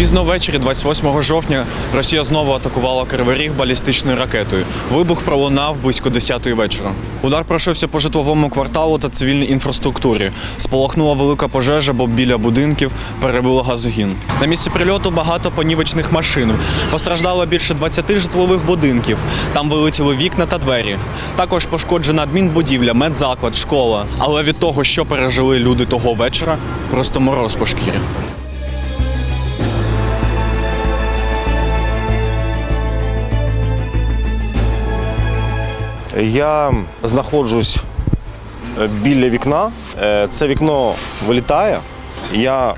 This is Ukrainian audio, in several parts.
Пізно ввечері, 28 жовтня, Росія знову атакувала Кривий Ріг балістичною ракетою. Вибух пролунав близько 10-ї вечора. Удар пройшовся по житловому кварталу та цивільній інфраструктурі. Спалахнула велика пожежа, бо біля будинків перебило газогін. На місці прильоту багато понівечних машин. Постраждало більше 20 житлових будинків. Там вилетіли вікна та двері. Також пошкоджена адмінбудівля, медзаклад, школа. Але від того, що пережили люди того вечора, просто мороз по шкірі. Я знаходжусь е, біля вікна. Е, Це вікно вилітає. Я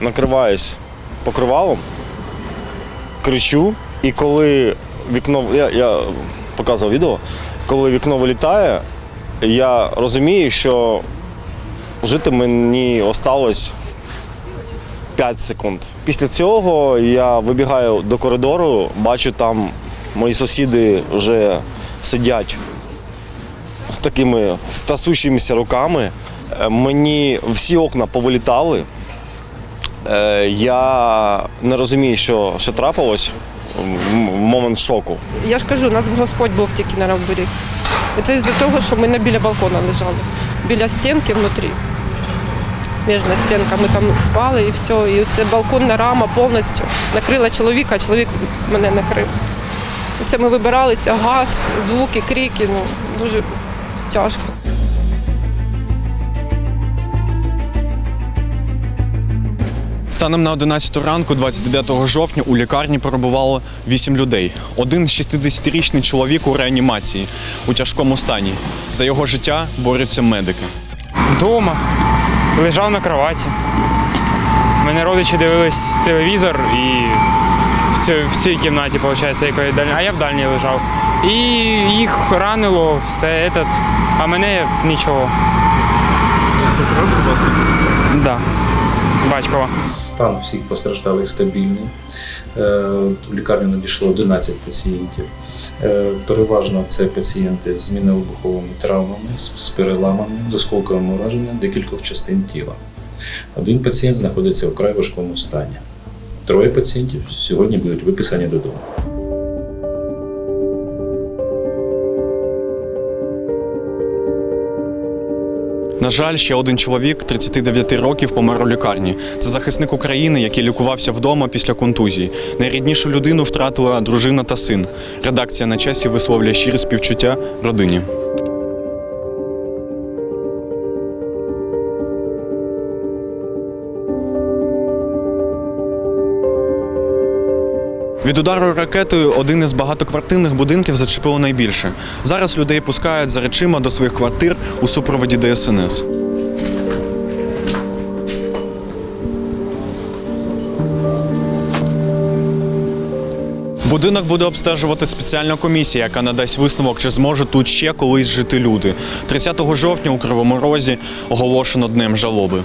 накриваюсь покривалом, кричу, і коли вікно. Я, я показував відео, коли вікно вилітає, я розумію, що жити мені осталось 5 секунд. Після цього я вибігаю до коридору, бачу там мої сусіди вже сидять з такими трясущимися руками. Е, Мені всі окна повилітали. Е, Я не розумію, що, що трапилось момент шоку. Я ж кажу, нас Господь Бог тільки не беріг. І це з-за того, що ми не біля балкона лежали, біля стінки внутрі. Сміжна стінка, ми там спали і все. І це балконна рама повністю накрила чоловіка, а чоловік мене накрив. І це ми вибиралися, газ, звуки, крики, ну дуже тяжко. Станом на 11 ранку, 29 жовтня, у лікарні перебувало 8 людей. Один 60-річний чоловік у реанімації у тяжкому стані. За його життя борються медики. Дома, лежав на кроваті. Мене родичі дивились телевізор і в цій, в цій кімнаті, виходить, якої дальня, а я в дальній лежав. І їх ранило все этот, а мене нічого. Це кров власне. Да. Батькова. Стан всіх постраждалих стабільний. Е, В лікарню надійшло 11 пацієнтів. Е, Переважно це пацієнти з мінно-вибуховими травмами, з переламами, з осколковим ураженням декількох частин тіла. Один пацієнт знаходиться в край важкому стані. Троє пацієнтів сьогодні будуть виписані додому. На жаль, ще один чоловік 39 років помер у лікарні. Це захисник України, який лікувався вдома після контузії. Найріднішу людину втратила дружина та син. Редакція на часі висловлює щирі співчуття родині. Від удару ракетою один із багатоквартирних будинків зачепило найбільше. Зараз людей пускають за речима до своїх квартир у супроводі ДСНС. Будинок буде обстежувати спеціальна комісія, яка надасть висновок, чи зможуть тут ще колись жити люди. 30 жовтня у Кривому Розі оголошено днем жалоби.